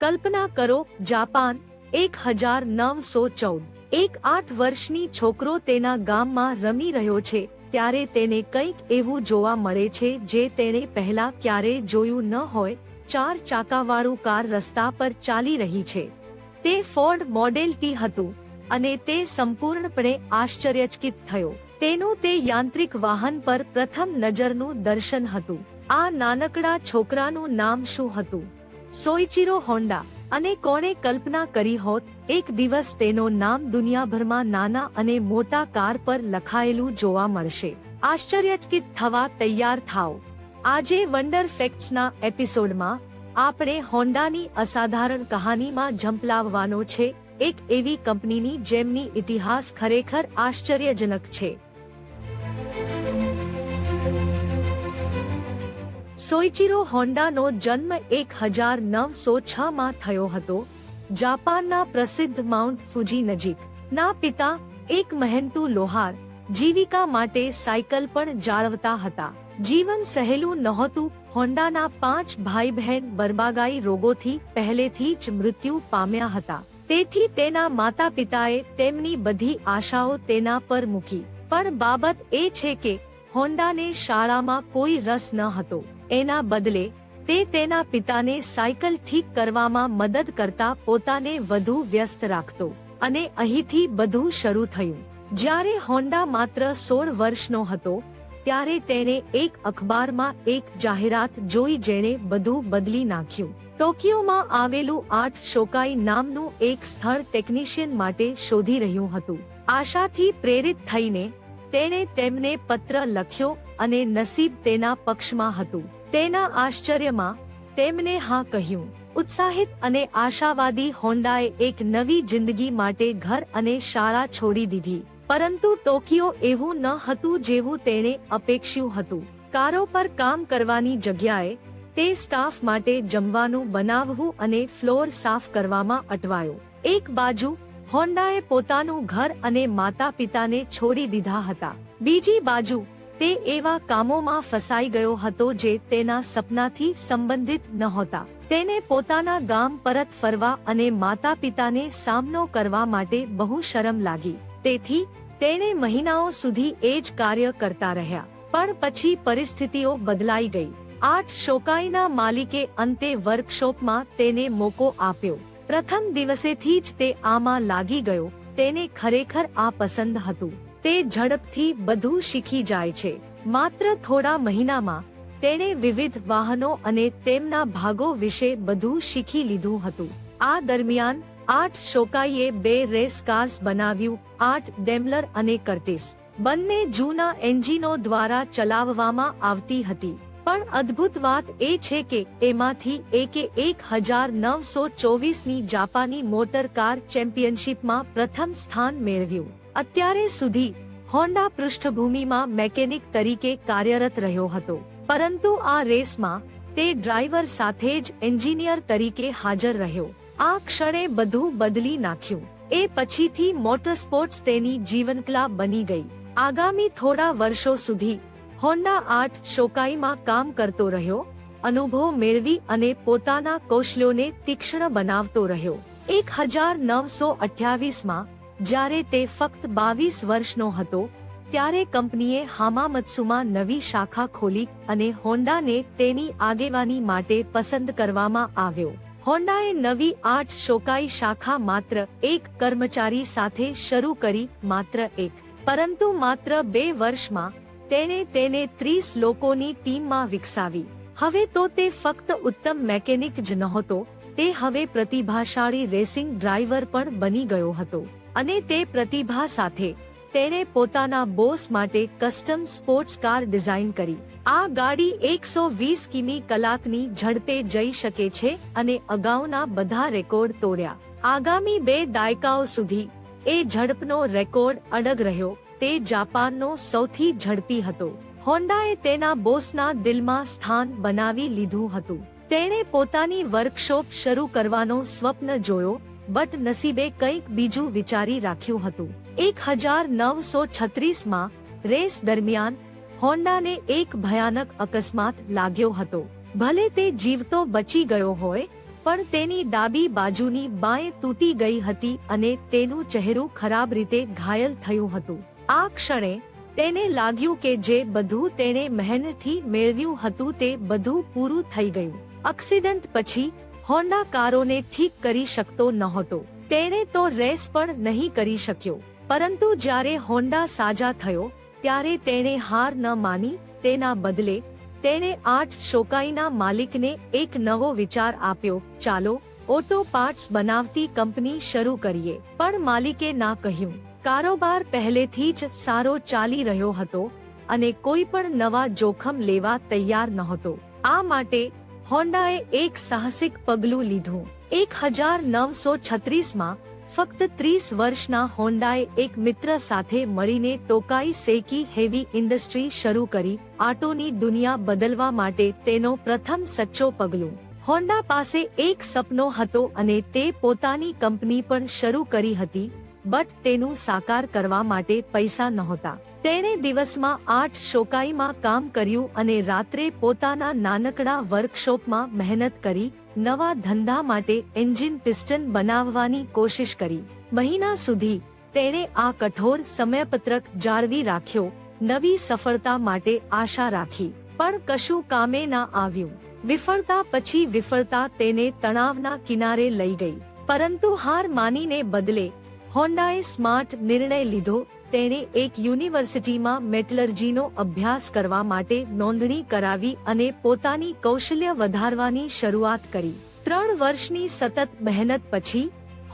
કલ્પના કરો, જાપાન, એક હજાર નવસો ચૌદ. એક આઠ વર્ષની છોકરો તેના ગામમાં રમી રહ્યો છે, ત્યારે તેને કંઈક એવું જોવા મળે છે જે તેણે પહેલા ક્યારેય જોયું ન હોય, ચાર ચાકાવાળું કાર રસ્તા પર ચાલી રહી છે. તે ફોર્ડ મોડેલ ટી હતું, અને તે સંપૂર્ણપણે આશ્ચર્યચકિત થયો. તેનું તે યાંત્રિક વાહન પર પ્રથમ નજરનું દર્શન હતું. આ નાનકડા છોકરાનું નામ શું હતું? સોઇચિરો હોન્ડા અને કોણે કલ્પના કરી હોત, એક દિવસ તેનો નામ દુનિયાભરમાં નાના અને મોટા કાર પર લખાયેલું જોવા મળશે. આશ્ચર્યચકિત થવા તૈયાર થાઓ. આજે વન્ડર ફેક્ટ્સના એપિસોડમાં આપણે હોન્ડાની અસાધારણ કહાનીમાં ઝંપલાવવાનો છે, એક એવી કંપનીની જેમની ઇતિહાસ ખરેખર આશ્ચર્યજનક છે. સોઇચિરો હોન્ડાનો જન્મ એક હજાર નવસો છ માં થયો હતો. જાપાનના પ્રસિદ્ધ માઉન્ટ ફુજી નજીક. ના પિતા, એક મહેનતુ લોહાર, જીવિકા માટે સાયકલ પણ જાળવતા હતા. જીવન સહેલું નહોતું, હોન્ડાના પાંચ ભાઈ બહેન બરબાગાઈ રોગોથી પહેલેથી જ મૃત્યુ પામ્યા હતા. તેથી તેના માતા પિતાએ તેમની બધી આશાઓ તેના પર મૂકી. પણ બાબત એ છે કે, હોન્ડાને શાળામાં કોઈ રસ ન હતો. એના બદલે, તે તેના પિતાને સાયકલ ઠીક કરવામાં મદદ કરતા પોતાને વધુ વ્યસ્ત રાખતો અને અહીંથી બધું શરૂ થયું. જ્યારે હોન્ડા માત્ર સોળ વર્ષનો હતો, ત્યારે તેણે એક અખબારમાં એક જાહેરાત જોઈ જેણે બધું બદલી નાખ્યું. ટોકિયોમાં આવેલું આઠ શોકાઈ નામનું એક સ્થળ ટેકનિશિયન માટે શોધી રહ્યું હતું. આશાથી પ્રેરિત થઈને, તેણે તેમને પત્ર લખ્યો અને નસીબ તેના પક્ષમાં હતું. તેના આશ્ચર્યમાં તેમને હા કહ્યું. ઉત્સાહિત અને આશાવાદી હોન્ડાએ એક નવી જિંદગી માટે ઘર અને શાળા છોડી દીધી. પરંતુ ટોકિયો એવું ન હતું જેવું તેણે અપેક્ષ્યું હતું. કારો પર કામ કરવાની જગ્યાએ તે સ્ટાફ માટે જમવાનું બનાવવું અને ફ્લોર સાફ કરવામાં અટવાયો. એક બાજુ હોન્ડાએ પોતાનું ઘર અને માતા પિતાને છોડી દીધા હતા. બીજી બાજુ તે એવા કામોમાં ફસાઈ ગયો હતો જે તેના સપનાથી સંબંધિત નહોતા. તેને પોતાના ગામ પરત ફરવા અને માતા પિતાને સામનો કરવા માટે બહુ શરમ લાગી. તેથી, તેણે મહિનાઓ સુધી એ જ કાર્ય કરતા રહ્યા. પણ પછી પરિસ્થિતિઓ બદલાઈ ગઈ. આઠ શોકાઈના માલિકે અંતે વર્કશોપમાં તેને મોકો આપ્યો. પ્રથમ દિવસેથી જ તે આમાં લાગી ગયો. તેને ખરેખર આ પસંદ હતું. તે ઝડપથી બધું શીખી જાય છે. માત્ર થોડા મહિનામાં, તેણે વિવિધ વાહનો અને તેમના ભાગો વિશે બધું શીખી લીધું હતું. આ દરમિયાન, આઠ શોકાઈએ બે રેસ કાર્સ બનાવ્યું, આઠ ડેમલર અને કર્ટિસ બંને જૂના એન્જિનો દ્વારા ચલાવવામાં આવતી હતી. પણ અદ્ભુત વાત એ છે કે, એમાંથી એકે એક હજાર નવસો ચોવીસની જાપાની મોટર કાર ચેમ્પિયનશિપમાં પ્રથમ સ્થાન મેળવ્યું. અત્યારે સુધી હોન્ડા પૃષ્ઠભૂમિમાં મેકેનિક તરીકે કાર્યરત રહ્યો હતો, પરંતુ આ રેસમાં તે ડ્રાઈવર સાથે જ એન્જિનિયર તરીકે હાજર રહ્યો. આ ક્ષણે બધું બદલી નાખ્યું. એ પછીથી મોટરસ્પોર્ટ્સ તેની જીવનકલા બની ગઈ. આગામી થોડા વર્ષો સુધી હોન્ડા આઠ શોકાઈમાં કામ કરતો રહ્યો, અનુભવ મેળવી અને પોતાના કૌશલ્યોને તીક્ષ્ણ બનાવતો રહ્યો. એક હજાર નવસો અઠ્યાવીસમાં જ્યારે તે ફક્ત બાવીસ વર્ષનો હતો, ત્યારે કંપનીએ હામામત્સુમાં નવી શાખા ખોલી અને હોન્ડાને તેની આગેવાની માટે પસંદ કરવામાં આવ્યો. હોન્ડાએ નવી આઠ શોકાઈ શાખા માત્ર એક કર્મચારી સાથે શરૂ કરી માત્ર એક, પરંતુ માત્ર બે વર્ષમાં તેણે તેને ત્રીસ લોકોની ટીમમાં વિકસાવી. હવે તો તે ફક્ત ઉત્તમ મેકેનિક જ નહોતો, તે હવે પ્રતિભાશાળી રેસિંગ ડ્રાઈવર પણ બની ગયો હતો. અને તે પ્રતિભા સાથે તેણે પોતાના બોસ માટે કસ્ટમ સ્પોર્ટ્સ કાર ડિઝાઇન કરી. આ ગાડી એકસો વીસ કિમી કલાકની ઝડપે જઈ શકે છે અને અગાઉના બધા રેકોર્ડ તોડ્યા. આગામી બે દાયકાઓ સુધી એ ઝડપનો રેકોર્ડ અડગ રહ્યો. તે જાપાનનો સૌથી ઝડપી હતો. હોન્ડાએ તેના બોસના દિલમાં સ્થાન બનાવી લીધું હતું. તેણે પોતાની વર્કશોપ શરૂ કરવાનો સ્વપ્ન જોયો બટ નસીબે કંઈક બીજું વિચારી રાખ્યું હતું. એક હજાર નવસો છત્રીસમાં રેસ દરમિયાન હોન્ડાને એક ભયાનક અકસ્માત લાગ્યો હતો. ભલે તે જીવતો બચી ગયો હોય, પણ તેની ડાબી બાજુની બાંય તૂટી ગઈ હતી અને તેનું ચહેરું ખરાબ રીતે ઘાયલ થયું હતું. આ ક્ષણે તેને લાગ્યું કે જે બધું તેણે મહેનતથી મેળવ્યું હતું તે બધું પૂરું થઈ ગયું. એક્સિડન્ટ પછી હોન્ડા કારોને ઠીક કરી શકતો નહોતો. તેણે તો રેસ પણ નહીં કરી શક્યો. પરંતુ જ્યારે હોન્ડા સાજા થયો, ત્યારે તેણે હાર ન માની, તેના બદલે, તેણે આઠ શોકાઈના માલિકને એક નવો વિચાર આપ્યો, ચાલો, ઓટો પાર્ટ્સ બનાવતી કંપની શરૂ કરીએ. પણ માલિકે ના કહ્યું. કારોબાર પહેલેથી જ સારો ચાલી રહ્યો હતો અને કોઈ પણ નવા જોખમ લેવા તૈયાર નહોતો. આ માટે હોન્ડાએ એક સાહસિક પગલું લીધું. એક હજાર નવસો છત્રીસમાં ફક્ત ત્રીસ વર્ષના હોન્ડાએ એક મિત્ર સાથે મળીને ટોકાઈ સેકી હેવી ઇન્ડસ્ટ્રી શરૂ કરી, આટોની દુનિયા બદલવા માટે તેનો પ્રથમ સચ્ચો પગલું. હોન્ડા પાસે એક સપનો હતો અને તે પોતાની કંપની પણ શરૂ કરી હતી બટ તેનું સાકાર કરવા માટે પૈસા નહોતા. તેણે દિવસમાં આઠ શોકાઈમાં કામ કર્યું અને રાત્રે પોતાના નાનકડા વર્કશોપમાં મહેનત કરી, નવા ધંધા માટે એન્જિન પિસ્ટન બનાવવાની કોશિશ કરી. મહિના સુધી, તેણે આ કઠોર સમયપત્રક જાળવી રાખ્યો, નવી સફળતા માટે આશા રાખી. પણ કશું કામે ના આવ્યું. વિફળતા પછી વિફળતા તેને તણાવના કિનારે લઈ ગઈ. પરંતુ હાર માનીને બદલે હોન્ડાએ સ્માર્ટ નિર્ણય લીધો. તેણે એક યુનિવર્સિટીમાં મેટલર્જીનો અભ્યાસ કરવા માટે નોંધણી કરાવી અને પોતાની કૌશલ્ય વધારવાની શરૂઆત કરી. ત્રણ વર્ષની સતત મહેનત પછી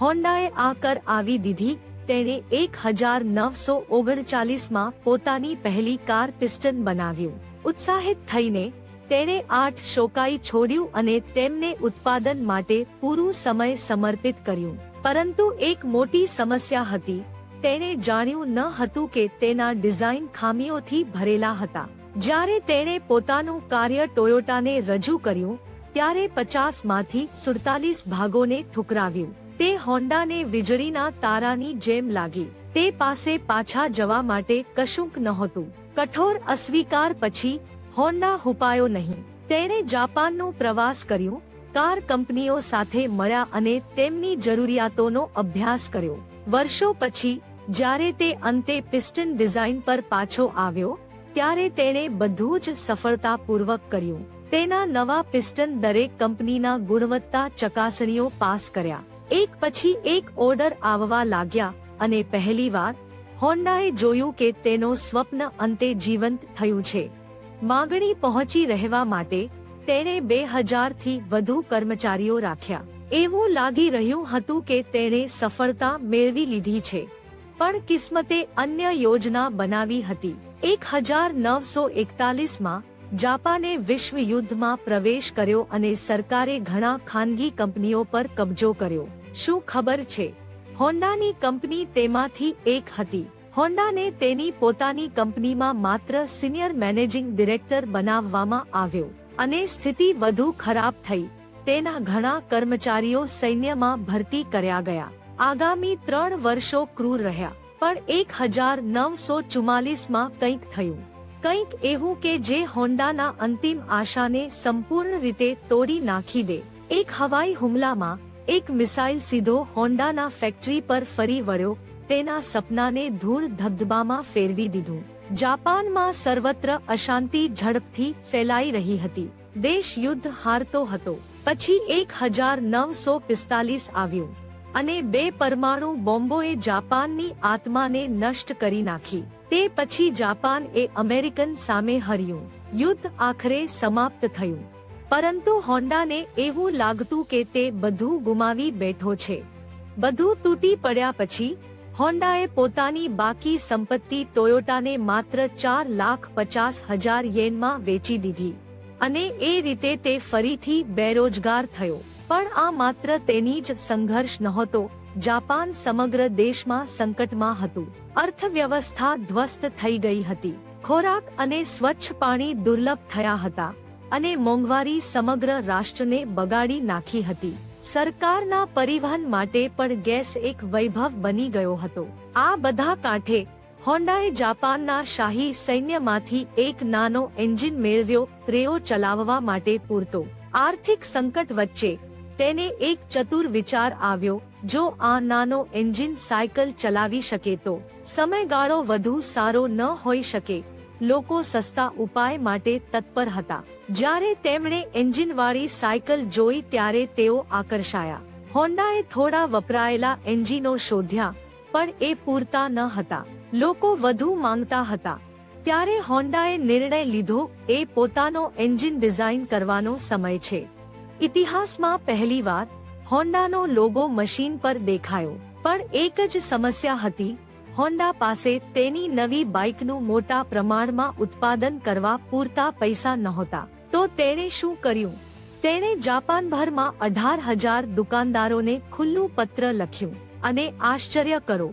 હોન્ડાએ આ કર આવી દીધી. તેણે એક હજાર નવસો ઓગણચાલીસમાં પોતાની પહેલી કાર પિસ્ટન બનાવ્યું. ઉત્સાહિત થઈને તેણે આઠ શોકાઈ છોડ્યું અને તેમને ઉત્પાદન માટે પૂરું સમય સમર્પિત કર્યું. પરંતુ એક મોટી સમસ્યા હતી. તેણે જાણ્યું ન હતું કે તેના ડિઝાઇન ખામીઓથી ભરેલા હતા. જ્યારે તેણે પોતાનું કાર્ય ટોયોટાને રજૂ કર્યું, ત્યારે પચાસમાંથી સુડતાલીસ ભાગોને ઠુકરાવ્યું. તે હોન્ડાને વીજળીના તારાની જેમ લાગી. તે પાસે પાછા જવા માટે કશુંક નહોતું. કઠોર અસ્વીકાર પછી, હોન્ડા હુપાયો નહીં. તેણે જાપાનનો પ્રવાસ કર્યો કાર કંપનીઓ સાથે મળ્યા અને તેમની જરૂરિયાતોનો અભ્યાસ કર્યો. વર્ષો પછી, જ્યારે તે અંતે પિસ્ટન ડિઝાઇન પર પાછો આવ્યો, ત્યારે તેણે બધું જ સફળતાપૂર્વક કર્યું. તેના નવા પિસ્ટન દરેક કંપનીના ગુણવત્તા ચકાસણીઓ પાસ કર્યા. એક પછી એક ઓર્ડર આવવા લાગ્યા અને પહેલીવાર હોન્ડાએ જોયું કે તેનો સ્વપ્ન અંતે જીવંત થયું છે. માગણી પહોંચી રહેવા માટે તેણે બે હજારથી વધુ કર્મચારીઓ રાખ્યા. એવું લાગી રહ્યું હતું કે તેણે સફળતા મેળવી લીધી છે. પણ કિસ્મતે અન્ય યોજના બનાવી હતી. એક હજાર નવસો એકતાલીસમાં જાપાને વિશ્વ યુદ્ધમાં પ્રવેશ કર્યો અને સરકારે ઘણા ખાનગી કંપનીઓ પર કબજો કર્યો. શું ખબર છે? હોન્ડાની કંપની તેમાંથી એક હતી. હોન્ડાને તેની પોતાની કંપનીમાં માત્ર સિનિયર મેનેજિંગ ડિરેક્ટર બનાવવામાં આવ્યો. અને સ્થિતિ વધુ ખરાબ થઈ. તેના ઘણા કર્મચારીઓ સૈન્યમાં ભરતી કર્યા ગયા. આગામી ત્રણ વર્ષો ક્રૂર રહ્યા, પણ એક હજાર નવસો ચુમ્માલીસમાં કંઈક થયું. કંઈક એવું કે જે હોન્ડાના અંતિમ આશાને સંપૂર્ણ રીતે તોડી નાખી દે. એક હવાઈ હુમલામાં, એક મિસાઇલ સીધો હોન્ડાના ફેક્ટરી પર ફરી વળ્યો, તેના સપનાને ધૂળ ધબધબામાં ફેરવી દીધું. જાપાનમાં સર્વત્ર અશાંતિ ઝડપથી ફેલાઈ રહી હતી. દેશ યુદ્ધ હારતો હતો. પછી એક હજાર નવસો પિસ્તાલીસ આવ્યું. અને બે પરમાણુ બોમ્બોએ જાપાનની આત્માને નષ્ટ કરી નાખી. તે પછી જાપાન એ અમેરિકન સામે હર્યું. યુદ્ધ આખરે સમાપ્ત થયું. પરંતુ હોન્ડાને એવું લાગતું કે તે બધું ગુમાવી બેઠો છે. બધું તૂટી પડ્યા પછી હોન્ડાએ પોતાની બાકી સંપત્તિ ટોયોટાને માત્ર ચાર લાખ પચાસ હજાર યેનમાં વેચી દીધી. અને એ રીતે તે ફરીથી બેરોજગાર થયો. પણ આ માત્ર તેની જ સંઘર્ષ નહોતો, જાપાન સમગ્ર દેશમાં સંકટમાં હતું. અર્થવ્યવસ્થા ધ્વસ્ત થઈ ગઈ હતી. ખોરાક અને સ્વચ્છ પાણી દુર્લભ થયા હતા. અને મોંઘવારી સમગ્ર રાષ્ટ્રને બગાડી નાખી હતી. સરકારના પરિવહન માટે પણ ગેસ એક વૈભવ બની ગયો હતો. આ બધા કાંઠે હોન્ડાએ જાપાનના શાહી સૈન્યમાંથી એક નાનો એન્જિન મેળવ્યો, રેઓ ચલાવવા માટે પૂરતો. આર્થિક સંકટ વચ્ચે તેને એક ચતુર વિચાર આવ્યો, જો આ નાનો એન્જિન સાયકલ ચલાવી શકે તો. સમયગાળો વધુ સારો ન હોઈ શકે. લોકો સસ્તા ઉપાય માટે તત્પર હતા. જ્યારે તેમણે એન્જિનવાળી સાયકલ જોઈ ત્યારે તેઓ આકર્ષાયા. હોન્ડાએ થોડા વપરાયેલા એન્જિનો શોધ્યા, પણ એ પૂરતા ન હતા. લોકો વધુ માંગતા હતા. ત્યારે હોન્ડાએ નિર્ણય લીધો, એ પોતાનો એન્જિન ડિઝાઇન કરવાનો સમય છે. ઇતિહાસમાં પહેલીવાર, હોન્ડાનો લોગો મશીન પર દેખાયો, પણ એક જ સમસ્યા હતી હોન્ડા પાસે તેની નવી બાઇકનું મોટા પ્રમાણમાં ઉત્પાદન કરવા પૂરતા પૈસા નહોતા. તો તેણે શું કર્યું? તેણે જાપાનભરમાં અઢાર હજાર દુકાનદારોને ખુલ્લું પત્ર લખ્યું અને આશ્ચર્ય કરો.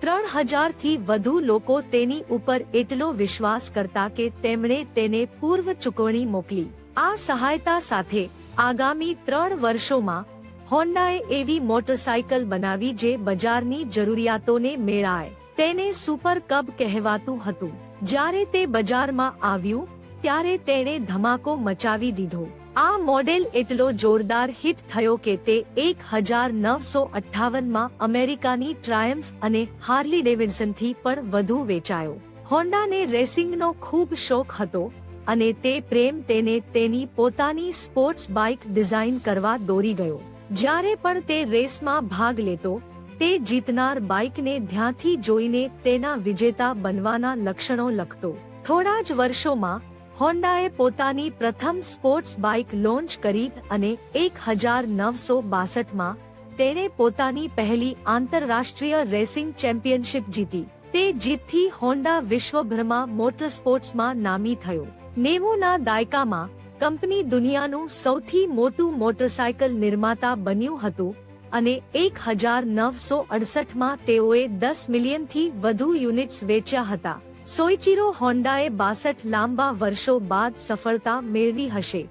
ત્રણ હજારથી વધુ લોકો તેની ઉપર એટલો વિશ્વાસ કરતા કે તેમણે તેને પૂર્વ ચૂકવણી મોકલી. આ સહાયતા સાથે આગામી ત્રણ વર્ષોમાં હોન્ડાએ એવી મોટરસાયકલ બનાવી જે બજારની જરૂરિયાતોને મેળાય. તેને સુપર કબ કહેવાતું હતું. જ્યારે તે બજારમાં આવ્યું, ત્યારે તેણે ધમાકો મચાવી દીધો. આ મોડેલ એટલો જોરદાર હિટ થયો કે તે એક હજાર નવસો અઠ્ઠાવનમાં અમેરિકાની ટ્રાયમ્ફ અને હાર્લી ડેવિડસનથી પણ વધુ વેચાયો. હોન્ડાને રેસિંગનો ખૂબ શોખ હતો અને તે પ્રેમ તેને તેની પોતાની સ્પોર્ટ્સ બાઇક ડિઝાઇન કરવા દોરી ગયો. જ્યારે પણ તે રેસમાં ભાગ લેતો તે જીતનાર બાઇકને ધ્યાનથી જોઈને તેના વિજેતા બનવાના લક્ષણો લખતો. થોડા જ વર્ષોમાં, હોન્ડાએ પોતાની પ્રથમ સ્પોર્ટ્સ બાઇક લોન્ચ કરી અને એક હજાર નવસો બાસઠમાં તેણે પોતાની પહેલી આંતરરાષ્ટ્રીય રેસિંગ ચેમ્પિયનશિપ જીતી. તે જીતથી હોન્ડા વિશ્વભરમાં મોટર સ્પોર્ટ્સમાં નામી થયો. નેવુંના દાયકામાં કંપની દુનિયાનું સૌથી મોટું મોટરસાયકલ નિર્માતા બન્યું હતું અને એક હજાર નવસો અડસઠમાં તેઓએ દસ મિલિયનથી વધુ યુનિટ્સ વેચ્યા હતા. સોઈચીરો હોન્ડાએ બાસઠ લાંબા વર્ષો બાદ સફળતા મેળવી હશે,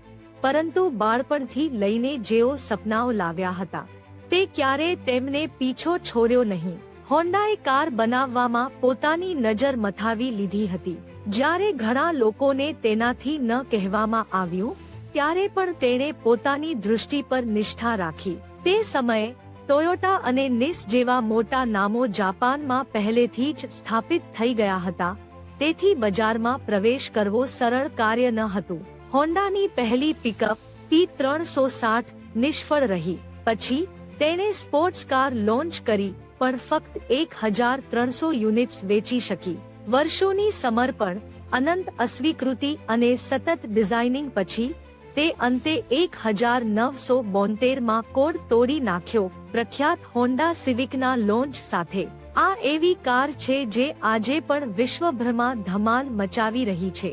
પરંતુ બાળપણથી લઈને જેઓ સપનાઓ લાવ્યા હતા, તે ક્યારે તેમને પીછો છોડ્યો નહીં. હોન્ડાએ કાર બનાવવામાં પોતાની નજર મથાવી લીધી હતી. જ્યારે ઘણા લોકોને તેનાથી ન કહેવામાં આવ્યું, ત્યારે પણ તેણે પોતાની દૃષ્ટિ પર નિષ્ઠા રાખી. તે સમયે ટોયોટા અને નિસ જેવા મોટા નામો જાપાનમાં પહેલેથી જ સ્થાપિત થઈ ગયા હતા. તેથી બજારમાં પ્રવેશ કરવો સરળ કાર્ય ન હતું. હોન્ડાની પહેલી પિકઅપ ટી ત્રણસો સાઠ નિષ્ફળ રહી. પછી, તેણે સ્પોર્ટ્સ કાર લોન્ચ કરી, પણ ફક્ત એક હજાર ત્રણસો યુનિટ્સ વેચી શકી. વર્ષોની સમર્પણ, અનંત અસ્વીકૃતિ અને સતત ડિઝાઇનિંગ પછી તે અંતે એક હજાર નવસો બોતેરમાં કોડ તોડી નાખ્યો. પ્રખ્યાત હોન્ડા સિવિકના લોન્ચ સાથે. આ એવી કાર છે જે આજે પણ વિશ્વભરમાં ધમાલ મચાવી રહી છે.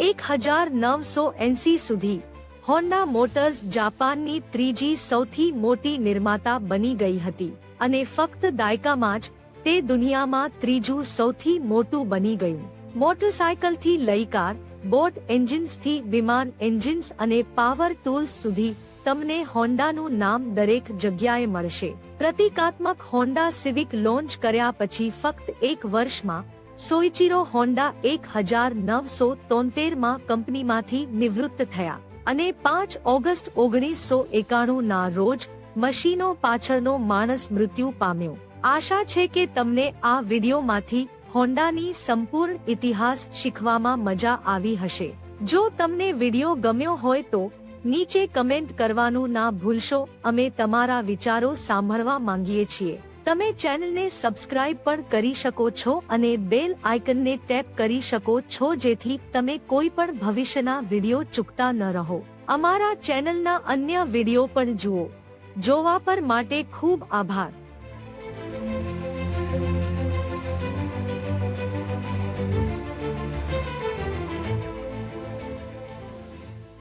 એક હજાર નવસો એંસી સુધી હોન્ડા મોટર્સ જાપાનની ત્રીજી સૌથી મોટી નિર્માતા બની ગઈ હતી અને ફક્ત દાયકામાં જ તે દુનિયામાં ત્રીજું સૌથી મોટું બની ગયું. મોટરસાયકલથી લઈ કાર બોટ એન્જિન્સથી વિમાન એન્જિન્સ અને પાવર ટૂલ્સ સુધી તમને હોન્ડાનું નામ દરેક જગ્યાએ મળશે. પ્રતિકાત્મક હોન્ડા સિવિક લોન્ચ કર્યા પછી ફક્ત એક વર્ષમાં સોઇચિરો હોન્ડા એક હજાર નવસો તોતેરમાં કંપનીમાંથી નિવૃત્ત થયા અને પાંચ ઓગસ્ટ ઓગણીસો એકાણું ના રોજ મશીનો પાછળનો માણસ મૃત્યુ પામ્યો. આશા છે કે તમને આ વિડીયોમાંથી હોન્ડાની સંપૂર્ણ ઇતિહાસ શીખવામાં મજા આવી હશે. જો તમને વિડિયો ગમ્યો હોય તો નીચે કમેન્ટ કરવાનું ના ભૂલશો. અમે તમારા વિચારો સાંભળવા માંગીએ છીએ. તમે ચેનલને સબસ્ક્રાઇબ પણ કરી શકો છો અને બેલ આઇકનને ટેપ કરી શકો છો જેથી તમે કોઈ પણ ભવિષ્યના વિડિયો ચૂકતા ન રહો. અમારા ચેનલના અન્ય વિડિયો પણ જુઓ. જોવા પર માટે ખૂબ આભાર.